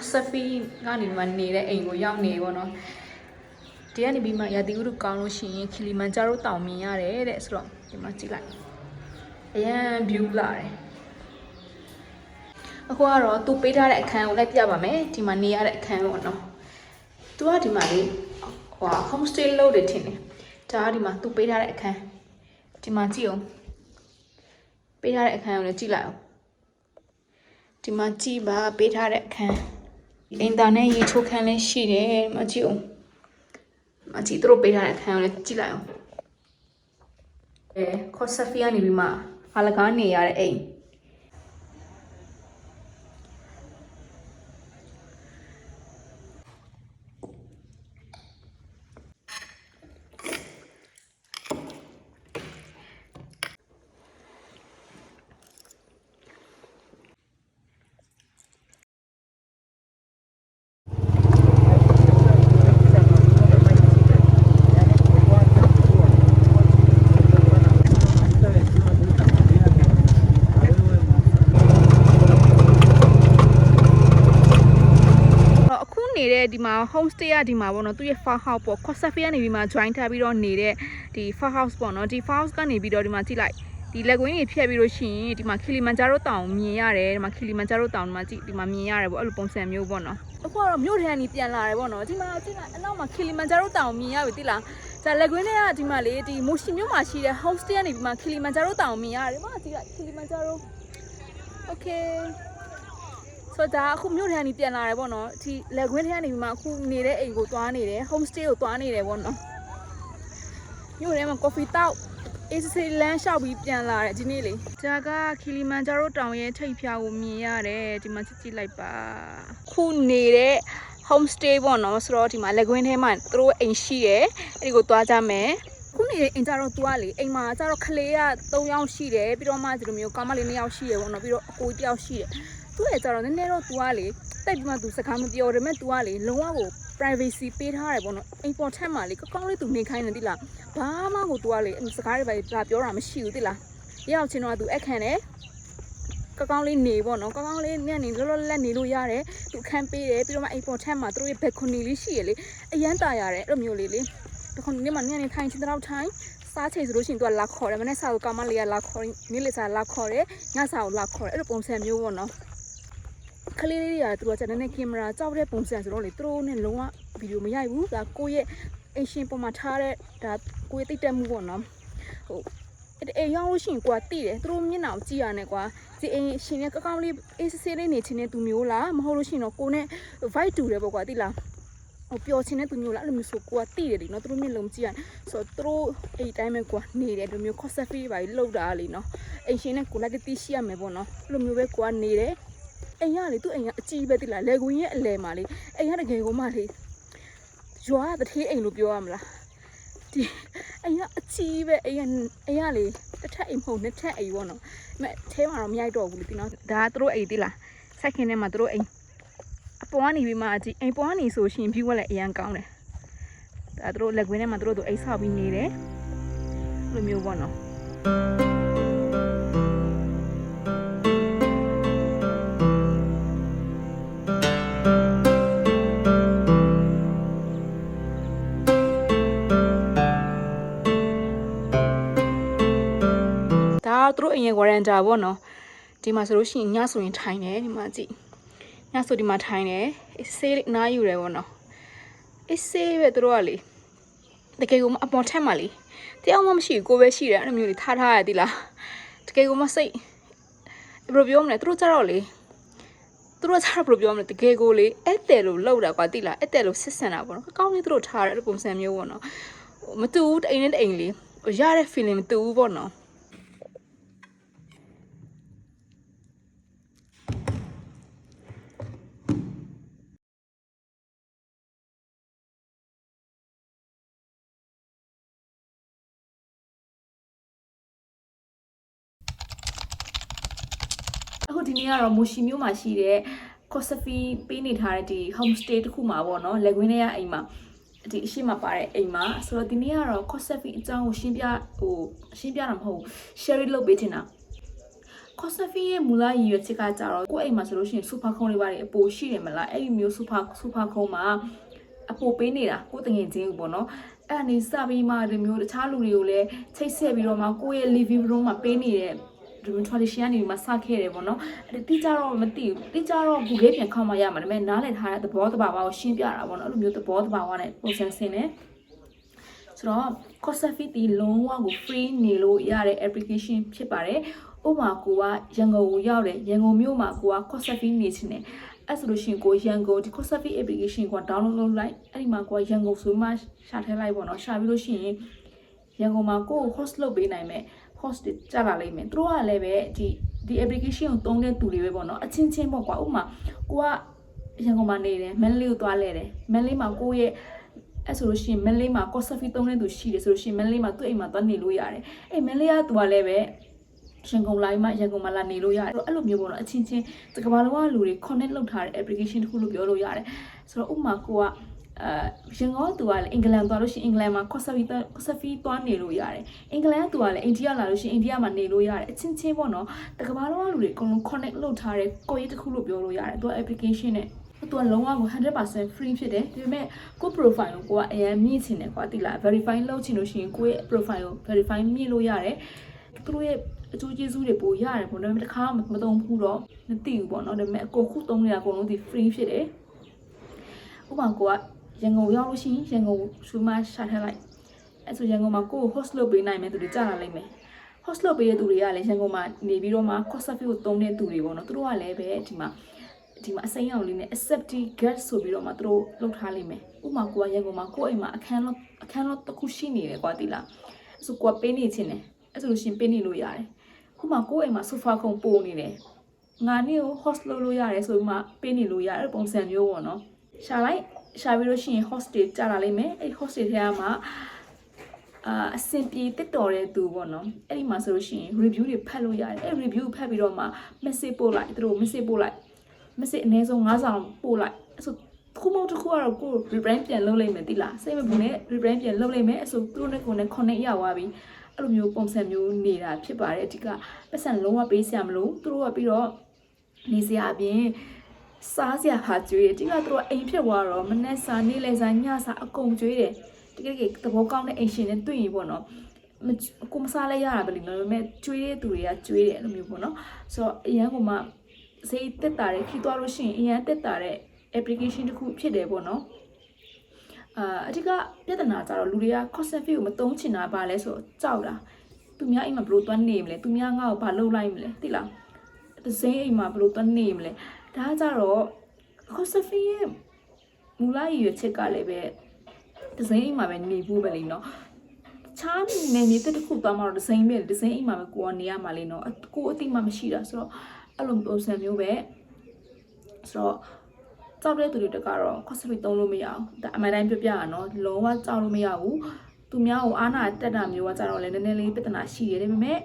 Kosafi ကနေမှနေတဲ့အိမ်ကိုရောက်နေပေါ့နော်ဒီကနေပြီးမှရာသီဥတုကောင်းလို့ရှိရင်ခီလီမန်ဂျာရိုတောင်မြင်ရတယ်တဲ့ဆိုတော့ဒီမှာကြည့်လိုက်အရန် view လာတယ်အခုကတော့သူပေးထားတဲ့အခန်းကိုလိုက်ပြပါမယ်ဒီမှာနေရတဲ့အခန်းပေါ့နော်သူကဒီမှာလေဟို home stay လုပ်တယ်ထင်တယ်ဒါကဒီမှာသူပေးထားတဲ့အခန်းဒီမှာကြည့်အောင်ပေးထားတဲ့အခန်းကိုလည်းကြည့်လိုက်အောင်ဒီမှာကြည့်ပါပေးထားတဲ့အခန်း အင်တာနက်ရေချိုးခန်းလည်းရှိတယ်မကြည့်အောင်မကြည့်သူတို့ပေးထားတဲ့အခန်းကိုလည်းကြည့်လိုက်အောင်အဲခေါ်ဆဖီကနေပြီးမှဖာလကားနေရတဲ့အိမ်တော့အခုနေတဲ့ ဒီမှာ home stay ကဒီမှာပေါ့နော်သူရဲ့ farm house ပေါ့ခေါ်ဆဖီကနေပြီးမှ join ထားပြီးတော့နေတဲ့ဒီ farm house ပေါ့နော်ဒီ farm house ကနေပြီးတော့ဒီမှာကြည့်လိုက်ဒီလက်ကွင်းတွေဖြတ်ပြီးလို့ရှိရင်ဒီမှာခီလီမန်ဂျာရိုတောင်မြင်ရတယ်ဒီမှာခီလီမန်ဂျာရိုတောင်ဒီမှာကြည့်ဒီမှာမြင်ရတယ်ပေါ့အဲ့လိုပုံစံမျိုးပေါ့နော်အခုကတော့မြို့ထဲကနေပြန်လာတယ်ပေါ့နော်ဒီမှာကြည့်လိုက်အနောက်မှာခီလီမန်ဂျာရိုတောင်မြင်ရပြီတိလားဇာလက်ကွင်းတွေကဒီမှာလေဒီမိုရှိမြို့မှာရှိတဲ့ home stay ကနေပြီးမှခီလီမန်ဂျာရိုတောင်မြင်ရတယ်ဒီမှာကြည့်လိုက်ခီလီမန်ဂျာရို okay ဆိုတော့ဒါအခုမြို့ထဲကနေပြန်လာတယ်ပေါ့နော်ဒီလက်ခွင်းထဲကနေပြီးမှအခုနေတဲ့အိမ်ကိုသွားနေတယ် home stay ကိုသွားနေတယ်ပေါ့နော်မြို့ထဲမှာ coffee တောက်အေးစေးလမ်းလျှောက်ပြီးပြန်လာတယ်ဒီနေ့လေဒါကခီလီမန်ဂျာရိုတောင်ရဲ့ထိပ်ဖျားကိုမြင်ရတယ်ဒီမှာကြည့်ကြည့်လိုက်ပါခုနေတဲ့ home stay ပေါ့နော်ဆိုတော့ဒီမှာလက်ခွင်းထဲမှာသူတို့အိမ်ရှိတယ်အဲ့ဒီကိုသွားကြမယ်ခုနေအိမ်ကြတော့သူကလေအိမ်မှာကြတော့ကလေးက3ယောက်ရှိတယ်ပြီးတော့မှဒီလိုမျိုးကောင်မလေး2ယောက်ရှိတယ်ပေါ့နော်ပြီးတော့အကို1ယောက်ရှိတယ် သူ့ရဲ့ကြတော့နည်းနည်းတော့ तू ကလေတိတ်ပြီးမှ तू စကားမပြောတယ်မဲ့ तू ကလေလုံးဝကို privacy ပေးထားတယ်ပေါ့နော် important မှာလေကောကောင်းလေး तू နေခိုင်းတယ်တိလားဘာမှကို तू ကလေစကားတွေပဲဒါပြောတာမရှိဘူးတိလားရောက်ချင်းတော့ तू အခန့်တယ်ကောကောင်းလေးနေပေါ့နော်ကောကောင်းလေးညနေလောလောလတ်နေလို့ရတယ် तू အခန့်ပေးတယ်ပြီးတော့မှ important မှာသူတို့ရဲ့ balcony လေးရှိရလေအရန်တာရတယ်အဲ့လိုမျိုးလေးလေတခုနေ့မှညနေထိုင်ချင်းတော့ထိုင်စားချိန်ဆိုလို့ရှိရင် तू ကလာခေါ်တယ်မနေ့စာကိုကောင်မလေးကလာခေါ်နေ့လေစာလာခေါ်တယ်ညစာကိုလာခေါ်တယ်အဲ့လိုပုံစံမျိုးပေါ့နော် ကလေးလေးတွေကသူတို့ကနည်းနည်းကင်မရာကြောက်တဲ့ပုံစံဆိုတော့လေသူတို့နဲ့လုံးဝဗီဒီယိုမရိုက်ဘူးဒါကိုယ့်ရဲ့အရှင်ပေါ်မှာထားတဲ့ဒါကိုယ့်ရဲ့တိတ်တက်မှုပေါ့နော်ဟိုအဲ့အိမ်ရောက်လို့ရှိရင်ကွာတိတယ်သူတို့မျက်နှာကိုကြည့်ရတယ်ကွာဒီအိမ်ရှင်နဲ့ကောက်ကောက်လေးအေးဆေးဆေးလေးနေချင်းတဲ့သူမျိုးလားမဟုတ်လို့ရှိရင်တော့ကိုနဲ့ vibe တူတယ်ပေါ့ကွာတိလားဟိုပျော်ချင်တဲ့သူမျိုးလားအဲ့လိုမျိုးဆိုကိုကတိတယ်လीနော်သူတို့မျက်လုံးကြည့်ရဆိုတော့သူတို့အဲ့ဒီတိုင်းပဲကွာနေတယ်ဒီလိုမျိုး coffee ပါလှုပ်တာလीနော်အိမ်ရှင်နဲ့ကိုလိုက်တိရှိရမယ်ပေါ့နော်အဲ့လိုမျိုးပဲကွာနေတယ် အိမ်ကလေသူ့အိမ်ကအကြီးပဲတိလားလေကွင်းရဲ့အလဲမှာလေအိမ်ကတကယ်ကိုမှလေရွာတထေးအိမ်လို့ပြောရမလားဒီအိမ်ကအကြီးပဲအိမ်ကအိမ်ကလေတစ်ထပ်အိမ်မဟုတ်နှစ်ထပ်အိမ်ပေါ့နော်ဒါပေမဲ့အဲမှာတော့မရိုက်တော့ဘူးလေဒီနော်ဒါကသူတို့အိမ်တိလားစိုက်ခင်းထဲမှာသူတို့အိမ်အပေါ်ကနေပြီးမှအကြီးအိမ်ပေါ်ကနေဆိုရှင် view ကလည်းအရန်ကောင်းတယ်ဒါသူတို့လက်ကွင်းထဲမှာသူတို့သူအိမ်ဆောက်ပြီးနေတယ်အဲ့လိုမျိုးပေါ့နော် တို့အိမ်ရဲ့ warranty ပေါ့နော်ဒီမှာဆိုလို့ရှိရင်ညဆိုရင်ထိုင်တယ်ဒီမှာကြည့်ညဆိုဒီမှာထိုင်တယ်အေးဆေးလေးအနားယူတယ်ပေါ့နော်အေးဆေးပဲသူတို့ကလေတကယ်ကိုမအပေါ်ထက်မှလေတရားမှမရှိဘူးကိုပဲရှိတယ်အဲ့လိုမျိုးလေးထားထားရသည်လားတကယ်ကိုမစိတ်ဘယ်လိုပြောမလဲသူတို့ကြတော့လေသူတို့ကကြတော့ဘယ်လိုပြောမလဲတကယ်ကိုလေအဲ့တဲ့လို့လောက်တာကွာတိလားအဲ့တဲ့လို့စစ်ဆန်တာပေါ့နော်အကောင်းလေးသူတို့ထားတယ်အဲ့လိုပုံစံမျိုးပေါ့နော်ဟိုမတူဘူးတအိမ်နဲ့တအိမ်လေးဟိုရတဲ့ feeling မတူဘူးပေါ့နော် ဒီနေ့ကတော့မိုရှိမျိုးမှာရှိတဲ့ Kosafi ပေးနေထားတဲ့ဒီ home stay တစ်ခုမှာပေါ့နော်လက်ကွင်းထဲကအိမ်မှာဒီအရှိမပါတဲ့အိမ်မှာဆိုတော့ဒီနေ့ကတော့ Kosafi အကြောင်းကိုရှင်းပြဟိုရှင်းပြတာမဟုတ်ဘူး share လုပ်ပေးချင်တာကော့ဆဖီရဲ့မူလရည်ရွယ်ချက်ကကြတော့ကိုယ့်အိမ်မှာဆိုလို့ရှိရင်စူပါခုံးလေးပါတယ်အပိုရှိတယ်မလားအဲ့ဒီမျိုးစူပါစူပါခုံးမှာအပိုပေးနေတာကိုယ်တငယ်ချင်းကိုပေါ့နော်အဲ့ဒါနေစပြီးမှဒီမျိုးတခြားလူတွေကိုလည်းချိတ်ဆက်ပြီးတော့မှကိုယ့်ရဲ့ living room မှာပေးနေတဲ့ ဒီ tradition ကနေမှစခဲ့တယ်ပေါ့နော်အဲ့တိကျတော့မသိဘူးတိကျတော့ Google ပြန်ခေါက်မှရမှာဒါပေမဲ့နားလည်ထားတဲ့သဘောတဘာဝကိုရှင်းပြတာပေါ့နော်အဲ့လိုမျိုးသဘောတဘာဝနဲ့ပုံစံဆင်းတယ်ဆိုတော့ Cosafi ဒီလုံးဝကို free နေလို့ရတဲ့ application ဖြစ်ပါတယ်ဥပမာကိုကရန်ကုန်ကိုရောက်တယ်ရန်ကုန်မြို့မှာကိုက Cosafi နေချင်တယ်အဲ့ဆိုလို့ရှိရင်ကိုရန်ကုန်ဒီ Cosafi application ကို download လုပ်လိုက်အဲ့ဒီမှာကိုကရန်ကုန်ဆိုမှရှာထည့်လိုက်ပေါ့နော်ရှာပြီးလို့ရှိရင်ရန်ကုန်မှာကိုကို host လုပ်ပေးနိုင်မယ် host တွေကြလာလိမ့်မယ်သူတို့ကလည်းပဲဒီဒီ application ကိုသုံးတဲ့သူတွေပဲပေါ့နော်အချင်းချင်းပေါ့ကွာဥပမာကိုကရန်ကုန်မှာနေတယ်မန္တလေးကိုသွားလဲတယ်မန္တလေးမှာကိုရဲ့အဲ့ဆိုလို့ရှိရင်မန္တလေးမှာ coffee သုံးတဲ့သူရှိတယ်ဆိုလို့ရှိရင်မန္တလေးမှာသူ့အိမ်မှာသွားနေလို့ရတယ်အဲ့မန္တလေးကသူကလည်းပဲရန်ကုန်လာပြီးမှရန်ကုန်မှာလာနေလို့ရတယ်အဲ့လိုမျိုးပေါ့နော်အချင်းချင်းတကဘာလုံးကလူတွေ connect လုပ်ထားတဲ့ application တစ်ခုလို့ပြောလို့ရတယ်ဆိုတော့ဥပမာကိုက အဲရင်ကောသူကလည်းအင်္ဂလန်သွားလို့ရှိရင်အင်္ဂလန်မှာ coffee coffee သွားနေလို့ရတယ်အင်္ဂလန်ကသူကလည်းအိန္ဒိယလာလို့ရှိရင်အိန္ဒိယမှာနေလို့ရတယ်အချင်းချင်းပေါ့နော်တကဘာလုံးကလူတွေအကုန်လုံး connect လုပ်ထားတဲ့ကိုယ်ရေးတစ်ခုလို့ပြောလို့ရတယ်သူက application နဲ့သူကလုံးဝကို100% free ဖြစ်တယ်ဒါပေမဲ့ကို profile ကိုကိုကအရင်မြင့်ချင်တယ်ကွာတိလား verify လုပ်ချင်လို့ရှိရင်ကိုယ့်ရဲ့ profile ကို verify မြင့်လို့ရတယ်သူတို့ရဲ့အကျိုးကျေးဇူးတွေပိုရတယ်ပေါ့နော်ဒါပေမဲ့တစ်ခါမှမသုံးဘူးတော့မသိဘူးပေါ့နော်ဒါပေမဲ့အကုန်ခုသုံးနေတာအကုန်လုံးဒီ free ဖြစ်တယ်ဥပမာကိုက ရန်ကုန်ရောက်လို့ရှိရင်ရန်ကုန်ရှူမရှာထည့်လိုက်အဲဆိုရန်ကုန်မှာကိုကို host လုပ်ပေးနိုင်မယ်သူတွေကြာလာလိမ့်မယ် host လုပ်ပေးတဲ့သူတွေကလည်းရန်ကုန်မှာနေပြီးတော့မှ cost of ကိုသုံးတဲ့သူတွေပေါ့နော်သူတို့ကလည်းပဲဒီမှာဒီမှာအစိမ်းအောင်လေးနဲ့ accepting guest ဆိုပြီးတော့မှသူတို့လုပ်ထားလိမ့်မယ်ဥပမာကိုကရန်ကုန်မှာကိုယ့်အိမ်မှာအခန်းလောက်အခန်းလောက်တစ်ခုရှိနေတယ်ကွာတိလားအဲဆိုကိုကပေးနေချင်းတယ်အဲဆိုလို့ရှရင်ပေးနေလို့ရတယ်ဥပမာကိုယ့်အိမ်မှာ sofa ခုံပို့နေတယ်ငါနေ့ကို host လုပ်လို့ရတယ်ဆိုပြီးမှပေးနေလို့ရတယ်ပုံစံမျိုးပေါ့နော်ရှာလိုက် ရှာပြီးလို့ရှိရင် host တွေကြာလာလိမ့်မယ်အဲ့ host တွေထဲမှာအာအဆင်ပြေတက်တော်တဲ့သူပေါ့နော်အဲ့ဒီမှာဆိုလို့ရှိရင် review တွေဖတ်လို့ရတယ်အဲ့ review ဖတ်ပြီးတော့မှ message ပို့လိုက်သူတို့ message ပို့လိုက် message အနည်းဆုံး9ဆောင်ပို့လိုက်အဲ့ဆိုခုမောတစ်ခုကတော့ကို rebrand ပြန်လုပ်လိုက်မယ်တိလားစိတ်မပူနဲ့ rebrand ပြန်လုပ်လိုက်မယ်အဲ့ဆိုသူတို့နဲ့ကိုယ်နဲ့ connect ရောက်သွားပြီအဲ့လိုမျိုးပုံစံမျိုးနေတာဖြစ်ပါတယ်အဓိကပတ်စံလုံးဝပေးစရာမလိုသူတို့ကပြီးတော့နေစရာအပြင် စားစရာဟာကျွေးတယ်ဒီကသူတို့အိမ်ဖြစ်သွားတော့မနေ့စာနေ့လဲစာညစာအကုန်ကျွေးတယ်တကယ်တကယ်သဘောကောင်းတဲ့အိမ်ရှင်နဲ့တွေ့ရင်ပေါ့နော်မကိုမစားလဲရတာပဲလေနော်ဒါပေမဲ့ကျွေးတဲ့သူတွေကကျွေးတယ်အဲ့လိုမျိုးပေါ့နော်ဆိုတော့အရန်ကမှဈေးတက်တာတဲ့ခီးသွားလို့ရှိရင်အရန်တက်တာတဲ့ application တစ်ခုဖြစ်တယ်ပေါ့နော်အာအဓိကပြဿနာကြတော့လူတွေက concept fee ကိုမသုံးချင်တာပါလဲဆိုတော့ကြောက်တာသူများအိမ်မှာဘယ်လိုသွားနေမလဲသူများငါ့ကိုဘာလုပ်လိုက်မလဲသိလားဒဇင်းအိမ်မှာဘယ်လိုသွားနေမလဲ ဒါကကြတော့ concept fee ရဲ့မူလရည်ရွယ်ချက်ကလည်းပဲဒဇင်းအိမ်မှာပဲနေဖို့ပဲလေနော်ချားနေနေတဲ့တစ်ခုသွားမှတော့ဒဇင်းပဲဒဇင်းအိမ်မှာပဲကိုကနေရမှာလေနော်ကိုအတိမှမရှိတာဆိုတော့အဲ့လိုပုံစံမျိုးပဲဆိုတော့ကြောက်တဲ့သူတွေတကတော့ cosplay သုံးလို့မရအောင်ဒါအမှန်တိုင်းပြပြရနော်လုံးဝကြောက်လို့မရဘူးသူများကိုအားနာတက်တာမျိုးကကြတော့လည်းနည်းနည်းလေးပြဿနာရှိတယ်ဒါပေမဲ့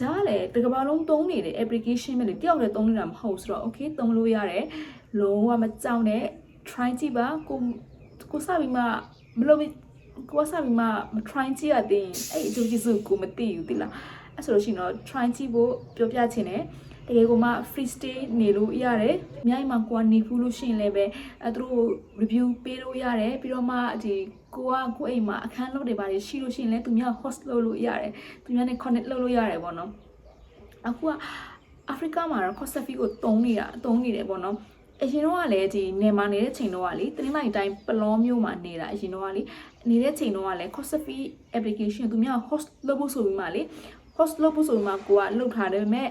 ဒါကလည်းတစ်ကမ္ဘာလုံးသုံးနေတဲ့ application ပဲလေတယောက်လည်းသုံးနေတာမဟုတ်ဆိုတော့ okay သုံးလို့ရတယ်လုံးဝမကြောက်နဲ့ try ကြည့်ပါကိုကိုစပြီးမှမလို့ကိုစပြီးမှမ try ကြည့်ရသေးရင်အဲ့အကျိုးကျေးဇူးကိုမသိဘူးတိလားအဲ့ဆိုလို့ရှိရင်တော့ try ကြည့်ဖို့ပြောပြချင်တယ်တကယ်ကိုမှ free stay နေလို့ရတယ်။မြိုင်းမှာကိုကနေဖူးလို့ရှိရင်လည်းပဲအဲသူတို့ review ပေးလို့ရတယ်ပြီးတော့မှဒီ ကိုကကိုအိမ်မှာအခန်းလုပ်တွေပါတယ်ရှိလို့ရှိရင်လည်းသူများ host လုပ်လို့ရတယ်။သူများနဲ့ connect လုပ်လို့ရတယ်ပေါ့နော်။အခုကအာဖရိကမှာတော့ Coffee ကိုတုံးနေတာတုံးနေတယ်ပေါ့နော်။အရင်တော့ကလည်းဒီနေမှာနေတဲ့ချိန်တော့ကလေတင်းလိုက်တိုင်းပလောမျိုးမှာနေတာအရင်တော့ကလေနေတဲ့ချိန်တော့ကလည်း Coffee application သူများ host လုပ်ဖို့ဆိုပြီးမှလေ host လုပ်ဖို့ဆိုပြီးမှကိုကလုပ်ထားတယ်ပေမဲ့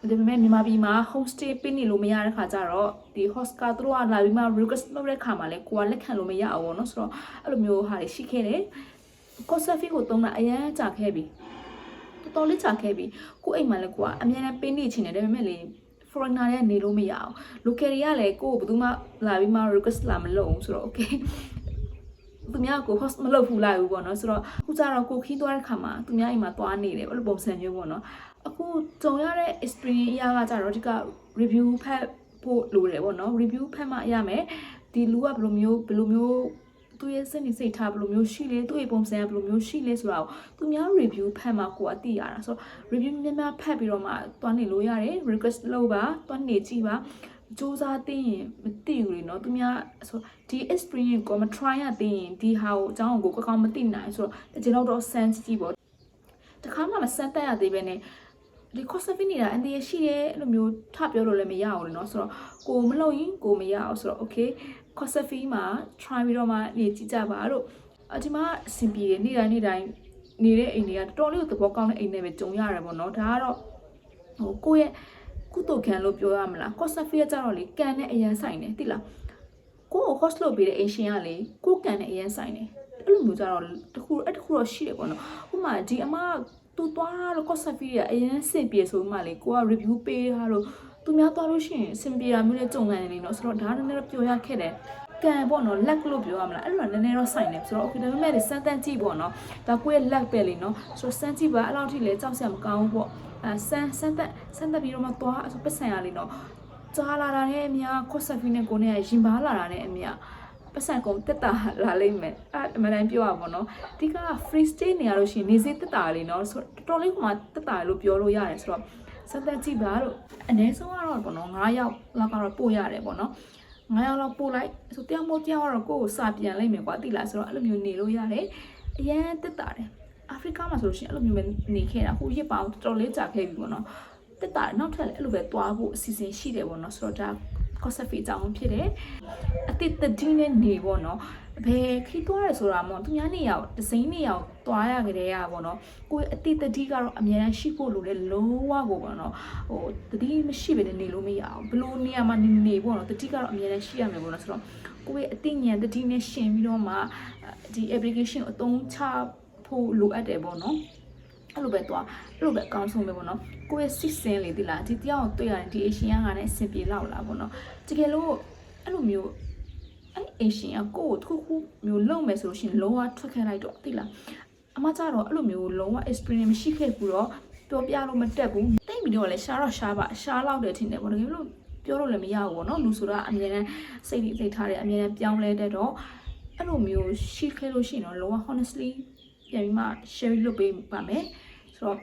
ဒါပေမဲ့မြန်မာပြည်မှာ home stay ပေးနေလို့မရတဲ့ခါကျတော့ဒီ host ကသူတို့ကလာပြီးမှ request လုပ်တဲ့ခါမှာလဲကိုကလက်ခံလို့မရအောင်ပေါ့နော်ဆိုတော့အဲ့လိုမျိုးဟာတွေရှိခဲ့တယ် coffee ကိုသုံးတာအရန်ကြာခဲ့ပြီတော်တော်လေးကြာခဲ့ပြီကိုအိမ်မှာလဲကိုကအများနဲ့ပေးနေချင်တယ်ဒါပေမဲ့လေ foreigner တွေကနေလို့မရအောင် local တွေကလည်းကိုကိုဘယ်သူမှလာပြီးမှ request လာမလုပ်ဘူးဆိုတော့ okay သူများကို host မလုပ်ဘူးလိုက်ဘူးပေါ့နော်ဆိုတော့အခုကျတော့ကိုခီးသွားတဲ့ခါမှာသူများအိမ်မှာသွားနေတယ်ဘယ်လိုပုံစံမျိုးပေါ့နော် အခုကြုံရတဲ့ experience အရာကကြတော့ဒီက review ဖတ်ဖို့လိုတယ်ပေါ့နော် review ဖတ်မှရမယ်ဒီလူကဘယ်လိုမျိုးဘယ်လိုမျိုးသူရဲ့စိတ်နေစိတ်ထားဘယ်လိုမျိုးရှိလဲသူ့ရဲ့ပုံစံကဘယ်လိုမျိုးရှိလဲဆိုတာကိုသူများ review ဖတ်မှကိုယ်ကသိရတာဆိုတော့ review များများဖတ်ပြီးတော့မှတွားနေလို့ရတယ် request လုပ်ပါတွားနေကြည့်ပါစူးစမ်းသိရင်မသိဘူးလေနော်သူများဆိုဒီ experience ကိုမ try ရသိရင်ဒီဟာကိုအကြောင်းကိုကိုယ်ကောင်းမသိနိုင်ဆိုတော့တကယ်တော့ sense ကြည့်ပေါ့တခါမှမစမ်းတတ်ရသေးပဲနဲ့ ဒီ cost of နေတာအန်ဒီရရှိတယ်အဲ့လိုမျိုးထပြောလို့လည်းမရဘူးလေနော်ဆိုတော့ကိုမလုပ်ရင်ကိုမရအောင်ဆိုတော့ okay cost of မှာ try ပြီးတော့မှနေကြည့်ကြပါလို့အဒီမှာအဆင်ပြေတယ်နေ့တိုင်းနေ့တိုင်းနေတဲ့အိမ်တွေကတော်တော်လေးကိုသဘောကောင်းတဲ့အိမ်တွေပဲကြုံရတယ်ပေါ့နော်ဒါကတော့ဟိုကိုယ့်ရဲ့ကုသိုလ်ခံလို့ပြောရမလား cost of ကကြတော့လေကန်နဲ့အရန်ဆိုင်တယ်သိလားကိုယ့်ကို cost လုပ်ပေးတဲ့အိမ်ရှင်ကလေကိုယ့်ကန်နဲ့အရန်ဆိုင်တယ်အဲ့လိုမျိုးကြတော့တခုအဲ့တခုတော့ရှိတယ်ပေါ့နော်ဥပမာဒီအမ သူသွားတာလို့ cost of ရအရင်စစ်ပြေဆိုမှလေကိုက review ပေးတာလို့သူများသွားလို့ရှိရင်အဆင်ပြေတာမျိုးနဲ့ကြုံရတယ်လေနော်ဆိုတော့ဒါကလည်းပြောရခဲ့တယ်ကံပေါ့နော်လက်လို့ပြောရမလားအဲ့လိုနည်းနည်းတော့ဆိုင်တယ်ဆိုတော့ okay ဒါပေမဲ့စမ်းတန်းကြည့်ပေါ့နော်ဒါကိုယ့်ရဲ့လက်ပဲလေနော်ဆိုတော့စမ်းကြည့်ပါအဲ့လောက်ထိလေကြောက်စရာမကောင်းဘူးပေါ့အဲစမ်းစမ်းသက်စမ်းသက်ပြီးတော့မှသွားအဲ့ဆိုပတ်စံရလေနော်ကြားလာတာနဲ့အများခွတ်ဆက်ဖီနဲ့ကိုနဲ့ရင်ပါလာတာနဲ့အများ ပတ်စံကုန်တက်တာလာလိမ့်မယ်အဲ့အမှန်တမ်းပြောရပါတော့အဓိက free stay နေရလို့ရှိရင်နေစေးတက်တာလေးနော်ဆိုတော့တော်တော်လေးကမှတက်တာလို့ပြောလို့ရတယ်ဆိုတော့စမ်းသက်ကြည့်ပါလို့အနည်းဆုံးကတော့ပေါ့နော်9ယောက်လောက်ကတော့ပို့ရတယ်ပေါ့နော်9ယောက်လောက်ပို့လိုက်ဆိုတယောက်မို့တယောက်ကတော့ကိုယ့်ကိုစာပြန်လိုက်မယ်ကွာတိလားဆိုတော့အဲ့လိုမျိုးနေလို့ရတယ်အရန်တက်တာတယ်အာဖရိကမှာဆိုလို့ရှိရင်အဲ့လိုမျိုးပဲနေခဲ့တာဟိုရစ်ပါအောင်တော်တော်လေးကြာခဲ့ပြီပေါ့နော်တက်တာနောက်ထပ်လည်းအဲ့လိုပဲတွားဖို့အစီအစဉ်ရှိတယ်ပေါ့နော်ဆိုတော့ဒါ concept အကြောင်းဖြစ်တယ်အတိတ်တည်နေနေပေါ့နော်ဘယ်ခိသွားရဆိုတာမဟုတ်သူများနေရောက်ဒစိမ့်နေရောက်သွားရကြတဲ့ရပေါ့နော်ကိုယ်အတိတ်တတိကတော့အများကြီးရှိဖို့လိုလေလုံးဝကိုပေါ့နော်ဟိုတတိမရှိဘဲနေလို့မရအောင်ဘလို့နေရာမှာနေနေပေါ့နော်တတိကတော့အများကြီးရှိရမယ်ပေါ့နော်ဆိုတော့ကိုယ့်ရဲ့အတိဉာဏ်တတိနဲ့ရှင်ပြီးတော့မှဒီ application ကိုအသုံးချဖို့လိုအပ်တယ်ပေါ့နော် အဲ့လိုပဲသွားအဲ့လိုပဲအကောင်းဆုံးပဲပေါ့နော်ကိုယ့်ရဲ့စစ်စင်လေးဒီလားဒီတရားကိုတွေ့ရတယ်ဒီ Asian ကလည်းအဆင်ပြေလောက်လာပေါ့နော်တကယ်လို့အဲ့လိုမျိုးအဲ့ Asian ကကိုယ့်ကိုတစ်ခုခုမျိုးလုံမယ်ဆိုလို့ရှိရင်လုံးဝထွက်ခဲ့လိုက်တော့သိလားအမကြတော့အဲ့လိုမျိုးလုံးဝ experience မရှိခဲ့ဘူးတော့ပြောပြလို့မတက်ဘူးတိတ်ပြီးတော့လည်းရှားတော့ရှားပါရှားလောက်တယ်ထင်တယ်ပေါ့တကယ်လို့ပြောလို့လည်းမရဘူးပေါ့နော်လူဆိုတာအမြဲတမ်းစိတ်တွေစိတ်ထားတယ်အမြဲတမ်းပြောင်းလဲတတ်တော့အဲ့လိုမျိုးရှိခဲ့လို့ရှိရင်တော့လုံးဝ honestly ပြန်ပြီးမှ share လုပ်ပေးပါမယ် ဆိုတော့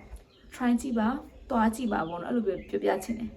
try ကြည့်ပါတွားကြည့်ပါပေါ့နော်အဲ့လိုပဲပြောပြချင်တယ်